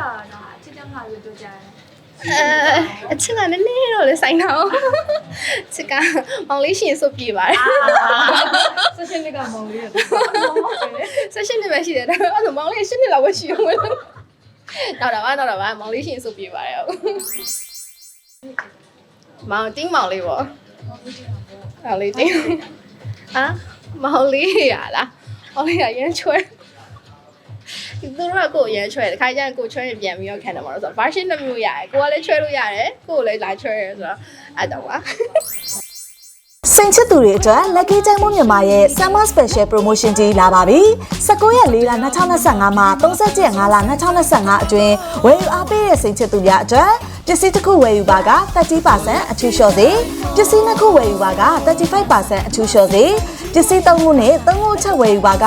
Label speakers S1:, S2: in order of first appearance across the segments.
S1: တာတော့အချစ်ကြောင့်ငါပြောကြတယ်
S2: အဲအချစ်ကနည်းနည်းတော့လေဆိုင်တော့ချစ်ကမောင်လေးရှင်ဆိုပြေပါတယ်
S1: ဆက်ရှင်လေးကမောင်လေးရတယ်
S2: ဆက်ရှင်နှစ်ပဲရှိတယ်ဒါပေမဲ့အဲ့ဒါမောင်လေးရှင်းနှစ်လောက်ပဲရှိအောင်လို့နောက်တော့ပါနောက်တော့ပါမောင်လေးရှင်ဆိုပြေပါတယ်ဟုတ်မောင်တင်းမောင်လေးပေါ့မောင်လေးတင်းအာမောင်လေးရလားမောင်လေးရရမ်းချွဲ သူတို့ကကိုယ်ရမ်းချွဲတယ်ခါကျရင်ကိုချွဲရင်ပြန်ပြီးတော့ခံတယ်မှာလို့ဆိုတော့ version တစ်မျိုးရတယ်ကိုကလည်းချွဲလို့ရတယ်ကိုယ်လည်းလာချွဲရဆိုတော့အဲ့တော့ပါ
S3: စိန်ချစ်သူတွေအတွက် Lucky ကျိုင်းမမြန်မာရဲ့ Summer Special Promotion ကြီးလာပါပြီ။19ရက်4လ2025မှာ30ရက်5လ2025အတွင်းဝယ်ယူအားပေးတဲ့စိန်ချစ်သူများအတွက်ပစ္စည်းတစ်ခုဝယ်ယူပါက30%အထူးလျှော့စေပစ္စည်းနှစ်ခုဝယ်ယူပါက35%အထူးလျှော့စေပစ္စည်းသုံးခုနဲ့သုံးခုချက်ဝယ်ယူပါက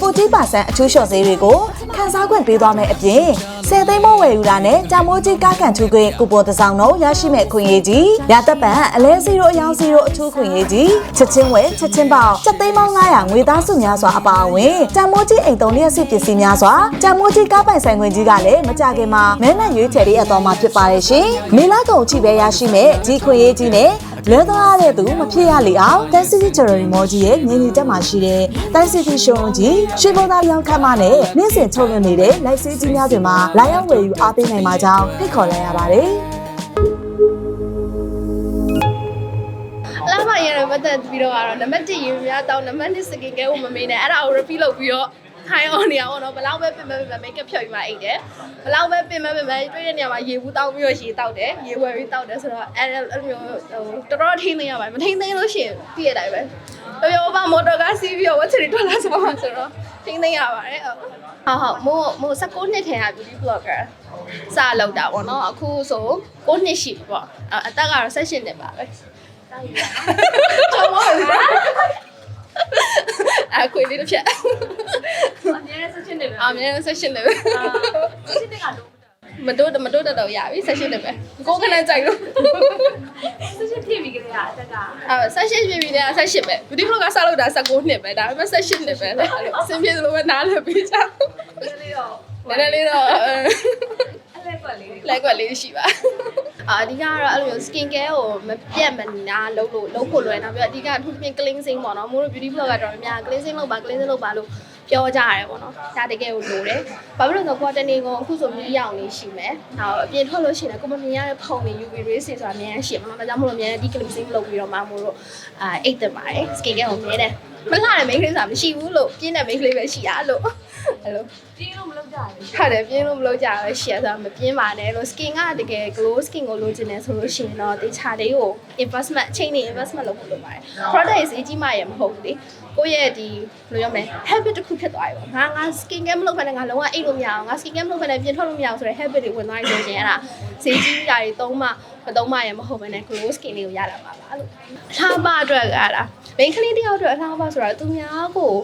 S3: 40%အထူးလျှော့စေတွေကိုခ န်းစားခွင့်ပေးသွားမယ်အပြင်10သိန်းမိုးဝယ်ယူတာနဲ့တာမိုးကြီးကားကန်ထူးခွင့်ကူပေါ်တစ်စောင်းတော့ရရှိမဲ့ခွင့်ရေးကြီးရသက်ပံအလဲ0အယောင်0အထူးခွင့်ရေးကြီးချက်ချင်းဝယ်ချက်ချင်းပေါက်ချက်သိန်းပေါင်း900ငွေသားစုများစွာအပါအဝင်တာမိုးကြီးအိမ်သုံးလျက်စစ်ပစ္စည်းများစွာတာမိုးကြီးကားပိုင်ဆိုင်ခွင့်ကြီးကလည်းမကြခင်မှာမဲနဲ့ရွေးချယ်ပေးအပ်သွားမှာဖြစ်ပါတယ်ရှင်မေလာကုံအချိပဲရရှိမဲ့ဒီခွင့်ရေးကြီးနဲ့ လွဲသွားတဲ့သူမဖြစ်ရလေအောင်တန်စီတီဂျယ်ရီမောကြီးရဲ့ငင်းညီတက်မှာရှိတဲ့တန်စီတီရှုံးကြီးရွှေဘုံသားရောင်းခတ်မနဲ့နေ့စဉ်ထုတ်လွှင့်နေတဲ့ live စီးကြီးများတွေမှာလာရောက်ဝယ်ယူအားပေးနိုင်မှာကြောင်းဖိတ်ခေါ်လိုက်ရပါတယ်
S2: လာမရရပတ်သက်ပြီးတော့ကတော့နံပါတ်1ရေများတောင်းနံပါတ်2စကင်ကဲကိုမမေးနဲ့အဲ့ဒါကို repeat လုပ်ပြီးတော့ ခိုင်းအောင်နေအောင်တော့ဘလောက်ပဲပြင်မဲ့ပြင်မဲ့ make up ဖြောက်ပြီးမှအိတ်တယ်ဘလောက်ပဲပြင်မဲ့ပြင်မဲ့တွေ့တဲ့နေရာမှာရေဘူးတောက်ပြီးတော့ရေတောက်တယ်ရေဝယ်ပြီးတောက်တယ်ဆိုတော့အဲ့အဲ့လိုမျိုးဟိုတော်တော်ထိန်းသိမ်းရပါတယ်မထိန်းသိမ်းလို့ရှိရင်ပြည့်ရတိုင်းပဲပြောပြောပါမော်တော်ကားစီးပြီးတော့ဝက်ချရီထွက်လာဆိုမှဆိုတော့ထိန်းသိမ်းရပါတယ်ဟုတ်ဟုတ်မို့မို့16နှစ်ထဲက beauty blogger စလောက်တာပေါ့နော်အခုဆို9နှစ်ရှိပြီပေါ့အသက်ကတော့16နှစ်ပါပဲတော်ပါလေ အခွေလေးတစ်ဖြတ်
S1: အများနဲ့ဆက်ရှင်နေပဲ
S2: အမြဲတမ်းဆက်ရှင်နေပဲ
S1: ဆက်ရှင်တွေကလို့
S2: မတိုးမတိုးတော့ရပြီဆက်ရှင်နေပဲကိုခဏကြိုက်လို့
S1: ဆက်ရှင်ဖြစ်ပြီးကြတဲ့အတက်က
S2: အဲဆက်ရှင်ပြပြီလေဆက်ရှင်ပဲ beauty blog ကစလို့တာ16နှစ်ပဲဒါပေမဲ့ဆက်ရှင်နှစ်ပဲလေစင်ပြေသလိုပဲနားလည်ပြီးကြ
S1: ဒီလေးတော့
S2: နည်းနည်းလေးတော့
S1: အဲ့လက်ကွက်လေး
S2: လိုက်ကွက်လေးရှိပါ အာအဓိကကတော့အဲ့လိုမျိုး skin care ကိုမပြတ်မနာလုပ်လို့လုပ်ဖို့လွယ်တော့ပြီးတော့အဓိကအထူးသဖြင့် cleansing ပေါ့နော်မိုးတို့ beauty blog ကတော့များ cleansing လုပ်ပါ cleansing လုပ်ပါလို့ပြောကြရတယ်ပေါ့နော်ဒါတကယ်ကိုလိုတယ်ဘာဖြစ်လို့လဲဆိုတော့ quarter နေကုန်အခုဆိုမီးရောင်လေးရှိမယ်ဟောအပြင်ထွက်လို့ရှိရင်ကိုမမြင်ရတဲ့ဖုံတွေ UV rays တွေဆိုတာအများကြီးရှိမှာနော်ဒါကြောင့်မို့လို့အများကြီးဒီ cleansing လုပ်ပြီးတော့မှမို့လို့အာအိတ်တင်ပါတယ် skin care ကိုမြဲတယ်မလှတဲ့ main ကလေးဆိုတာမရှိဘူးလို့ပြင်းတဲ့ main ကလေးပဲရှိရလို့ အဲ့လို
S1: ပြင်းလို့မလုပ်ကြဘူး
S2: ဟုတ်တယ်ပြင်းလို့မလုပ်ကြရပဲရှယ်ဆိုတာမပြင်းပါနဲ့လို့ skin ကတကယ် glow skin ကိုလိုချင်တယ်ဆိုလို့ရှိရင်တော့တေချာလေးကို investment အချိန်နဲ့ investment လုပ်ဖို့လိုပါတယ် product ရေးအကြီးမှရမဟုတ်ဘူးလေကိုယ့်ရဲ့ဒီဘယ်လိုပြောမလဲ habit တစ်ခုဖြစ်သွားပြီပေါ့ငါငါ skin care မလုပ်ဘဲနဲ့ငါလုံးဝအိတ်လို့မရအောင်ငါ skin care မလုပ်ဘဲနဲ့ပြင်ထွက်လို့မရအောင်ဆိုတဲ့ habit တွေဝင်သွားပြီဆိုရင်အဲ့ဒါဈေးကြီးကြတွေသုံးမှမသုံးမှရမဟုတ်ဘဲနဲ့ glow skin လေးကိုရလာမှာပါလို့အလှပအတွက်ကလား main ကလေးတယောက်အတွက်အလှပဆိုတာသူများကို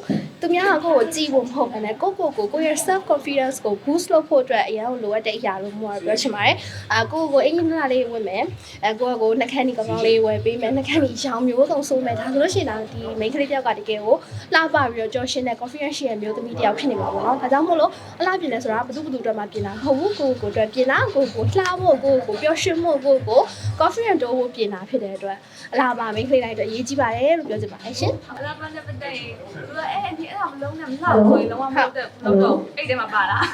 S2: သူများကကိုယ့်ကိုကြည့်ဖို့မဟုတ်ဘဲနဲ့ကိုယ့်ကိုယ်ကိုကိုယ့်ရဲ့ self confidence ကို boost လုပ်ဖို့အတွက်အရင်ကလိုအပ်တဲ့အရာလို့မျိုးပြောချင်ပါတယ်အာကိုယ့်ကိုယ်ကိုအင်္ဂလိပ်လာလေးဝင်မယ်အဲကိုယ့်ကိုယ်နှက်ခမ်းဒီကောင်းကောင်းလေးဝယ်ပေးမယ်နှက်ခမ်းဒီရောင်မျိုးစုံဆိုးမယ်ဒါဆိုလို့ရှိရင်တော့ဒီ main ကလေးတယောက်ကတကယ်ကိုလှပပြီးတော့ကြောရှင်းတဲ့ confidence ရှိတဲ့မျိုးသမီးတယောက်ဖြစ်နေမှာပေါ့နော်ဒါကြောင့်မို့လို့အလှပြင်လဲဆိုတာဘယ်သူဘယ်သူအတွက်မှပြင်တာမဟုတ်ဘူးကိုယ့်ကိုယ်အတွက်ပြင်တာကိုယ့်ကိုယ်လှဖို့ကိုယ့်ကိုယ်ပျော်ရွှင်ဖို့ကိုယ့်ကိုယ် confidence တိုးဖို့ပြင်တာဖြစ်တဲ့အတွက်အလှပါ main ကလေးတိုင်းအတွက်အရေးကြီးပါတယ်လို့ပြောချင်ပါတယ်ရှင်
S1: အဲ့ဒါပတ်သက်ပတ်သက်ရင်သူကအဲ့ဒီအဲ့ဒါမလုံးနဲ့မလှဘူးဆိုရင်လုံးဝမဟုတ်တဲ့လုံးတော့အိတ်ထဲမှာပါလား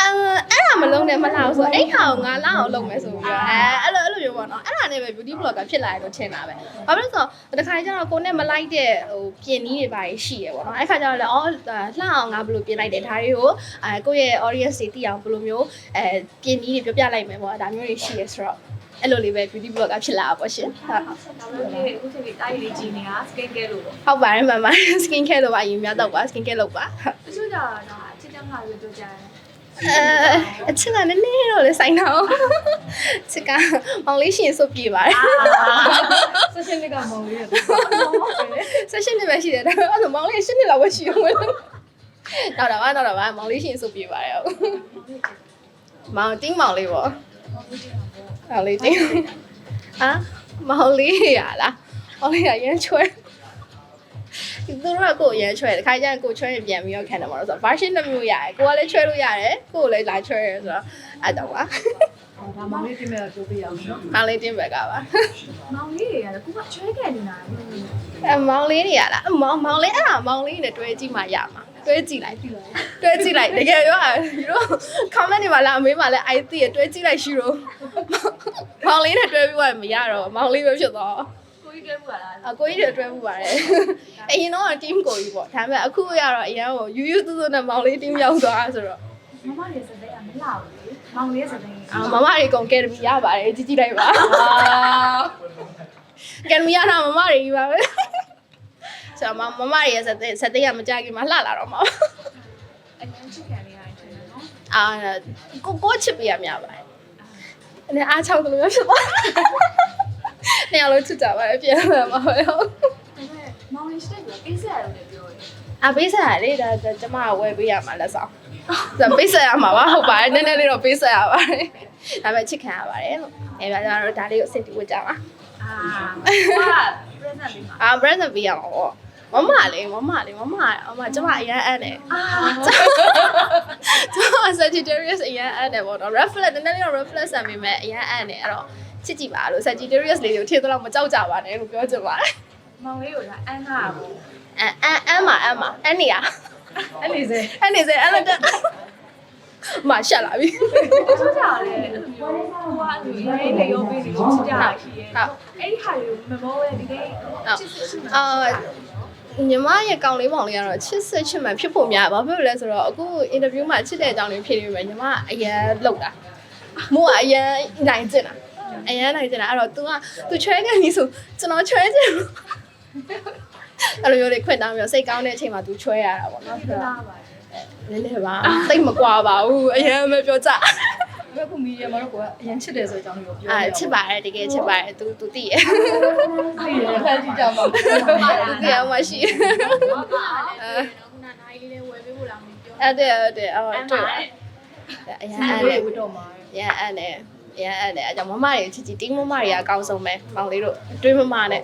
S2: အဲအဲ့ဒါမလုံးနဲ့မလှအောင်ဆိုအဲ့ဟာကိုငါလှအောင်လုပ်မယ်ဆိုပြီးတော့အဲအဲ့လိုအဲ့လိုမျိုးပေါ့နော်အဲ့ဒါနဲ့ပဲ beauty blogger ဖြစ်လာရလို့ထင်တာပဲဘာဖြစ်လို့ဆိုတော့တခါကျတော့ကိုနဲ့မလိုက်တဲ့ဟိုပြင်နည်းတွေပါရှိရပေါ့နော်အဲ့ခါကျတော့လည်းအော်လှအောင်ငါဘယ်လိုပြင်လိုက်တယ်ဒါတွေကိုအဲကိုယ့်ရဲ့ audience တွေသိအောင်ဘယ်လိုမျိုးအဲပြင်နည်းတွေပြောပြလိုက်မယ်ပေါ့ဒါမျိုးတွေရှိရဆိုတော့ အဲ့လိုလေးပဲ beauty blogger ဖြစ်လာတာပေါ့ရှင်ဟုတ်
S1: ဒါပေမဲ့အခုချိန်ကြီးတားရည်လေးကြီးနေတာ skin care လို့ပေါ့
S2: ဟုတ်ပါတယ်မမ skin care လို့ပါအရင်များတော့ပါ skin care လို့ပါဟုတ်
S1: တချို့ကြတော့အချစ်ကြောင့်ငါပြောကြတယ်
S2: အဲအချစ်ကနည်းနည်းတော့လေဆိုင်တော့ချစ်ကမောင်လေးရှင်ဆိုပြေပါတယ်
S1: ဆက်ရှင်လေးကမောင်လေးရတယ်
S2: ဆက်ရှင်နှစ်ပဲရှိတယ်ဒါပေမဲ့အဲ့ဒါမောင်လေးရှင်းနှစ်လောက်ပဲရှိအောင်လို့နောက်တော့ပါနောက်တော့ပါမောင်လေးရှင်ဆိုပြေပါတယ်ဟုတ်မောင်တင်းမောင်လေးပေါ့မော င်လေးတင်းအာမောင်လေးရလားမောင်လေးရရမ်းချွဲသူတို့ကကိုယ်အရင်ချွဲတယ်ခါကျရင်ကိုချွဲရင်ပြန်ပြီးတော့ခံတယ်မှာတော့ဆိုတော့ version တစ်မျိုးရတယ်ကိုကလည်းချွဲလို့ရတယ်ကိုယ်လည်းလာချွဲရဆိုတော့အဲ့တော့ပါ
S4: ဒါမှမဟုတ်တင်မဲ့တော့ပြောပြရအောင်နော်
S2: မောင်လေးတင်းဘက်ကပါ
S1: မောင်လေးတွေကလည်းကိုကချွဲခဲ့နေတာလေ
S2: အဲမောင်လေးတွေရလားအမောင်မောင်လေးအဲ့ဒါမောင်လေးနဲ့တွဲကြည့်မှရမှာ တွဲကြည့်လိုက်တွဲကြည့်လိုက်တကယ်ရောယူတော့ comment တွေမှာလာအမေးမှာလည်း IT ရတွဲကြည့်လိုက်ရှိတော့မောင်လေးနဲ့တွဲပြီးတော့မရတော့မောင်လေးပဲဖြစ်သွား
S1: ကိုကြီးတွဲမှုလား
S2: အကိုကြီးတွေတွဲမှုပါတယ်အရင်တော့ team ကိုကြီးပေါ့ဒါပေမဲ့အခုရတော့အရင်ကယူယူသူသူနဲ့မောင်လေး team ရောက်သွားဆိုတော့
S1: မမလေးစတဲ့ကမလာဘူးလေမောင်လေးစတဲ့
S2: အာမမတွေကုန်ကယ်ဒမီရပါတယ်ကြည့်ကြည့်လိုက်ပါကယ်ဒမီရတာမမတွေကြီးပါပဲ ဆိုတော့မမမတွေရဲ့စတဲ့စတဲ့ကမကြခင်မှာလှလာတော့မှာ
S1: အရင်ချစ်ခံနေရတယ်ထင်တယ်နော်
S2: အာကိုကိုချစ်ပေးရများပါတယ်အနေအားချောက်တယ်လို့ဖြစ်သွားနေရာလို့ချစ်ကြပါတယ်ပြန်လာမှာပဲဟုတ်
S1: ဒါပေမဲ့မောင်လေးရှိတဲ့ကပေးဆက်ရတယ်လို့ပြောတယ်
S2: အပေးဆက်ရလေဒါကျမဝယ်ပေးရမှာလက်ဆောင်ဒါပေးဆက်ရမှာပါဟုတ်ပါတယ်နည်းနည်းလေးတော့ပေးဆက်ရပါတယ်ဒါပေမဲ့ချစ်ခံရပါတယ်ဟုတ်အဲဒါကြောင့်တော့ဒါလေးကိုစင်တီဝတ်ကြပါ
S1: အာကိုက present လေးမှာ
S2: အာ brand ပေးရမှာပေါ့ မမလေးမမလေးမမအမကျမအရန်အပ်တယ်
S1: အာ
S2: ကျမ Sagittarius အရန်အပ်တယ်ပေါ့နော် reflex နည်းနည်းလေးတော့ reflex ဆန်ပေမဲ့အရန်အပ်တယ်အဲ့တော့ချစ်ကြည့်ပါလို့ Sagittarius လေးကိုထည့်တော့မကြောက်ကြပါနဲ့လို့ပြောချင်ပါတယ်
S1: မောင်လေးကိုဒါအန်းထားဘူး
S2: အမ်အမ်အမ်မအမ်မအန်နီယာ
S4: အဲ့နေစေ
S2: အဲ့နေစေအဲ့လိုတက်မရှက်လာပြီ
S1: ချစ်ကြတယ်အဲ့လိုမျိုးကိုကရေးလေရောပေးနေချစ်ကြတာရှိရဲ့အဲ့ဒီဟာလေးကိုမမောပဲဒီကိချစ်စစ်ချစ်မှာ
S2: အာ ညီမရဲ့ကောင်လေးမောင်လေးကတော့ချစ်စစ်ချစ်မှန်ဖြစ်ဖို့များဘာဖြစ်လို့လဲဆိုတော့အခု interview မှာချစ်တဲ့အကြောင်းလေးဖြေနေပြီညီမအရန်လောက်တာမို့ကအရန်နိုင်ကျင်တာအရန်နိုင်ကျင်တာအဲ့တော့ तू က तू ချွဲကန်ပြီဆိုကျွန်တော်ချွဲချင်လို့အဲ့လိုမျိုးလေးခွင့်တောင်းပြီးတော့စိတ်ကောင်းတဲ့အချိန်မှာ तू ချွဲရတာပေါ့နော်ဆိုတော့
S1: လာပါတယ်
S2: နည်းနည်းပါတိတ်မကွာပါဘူးအရန်ပဲပြောကြ
S4: ဘယ်ခုမီဒီယာမှာတော့ကိုကအရင်ချစ်တယ်ဆိုတဲ့အကြောင်းလေးကိုပြော
S2: အာ
S4: ရအောင်
S2: ချစ်ပါတယ်တကယ်ချစ်ပါတယ် तू तू သိရ
S4: သိရဖန်ကြည့်ကြပါဦး
S2: သူသိရမှရှိ
S1: ဘာပါလဲ
S2: အဲ့တဲ့အဲ့တဲ့အော်တွေ့ပါအရန်
S4: အဲ့
S2: အဲ့
S4: ဒါ
S2: တဲ့
S4: ဝတ်တော့မှာ
S2: ရန်အဲ့နဲ့ရန်အဲ့နဲ့အကြောင်းမမတွေချစ်ချစ်တင်းမမတွေကအကောင်းဆုံးပဲမောင်လေးတို့တွေးမမနဲ့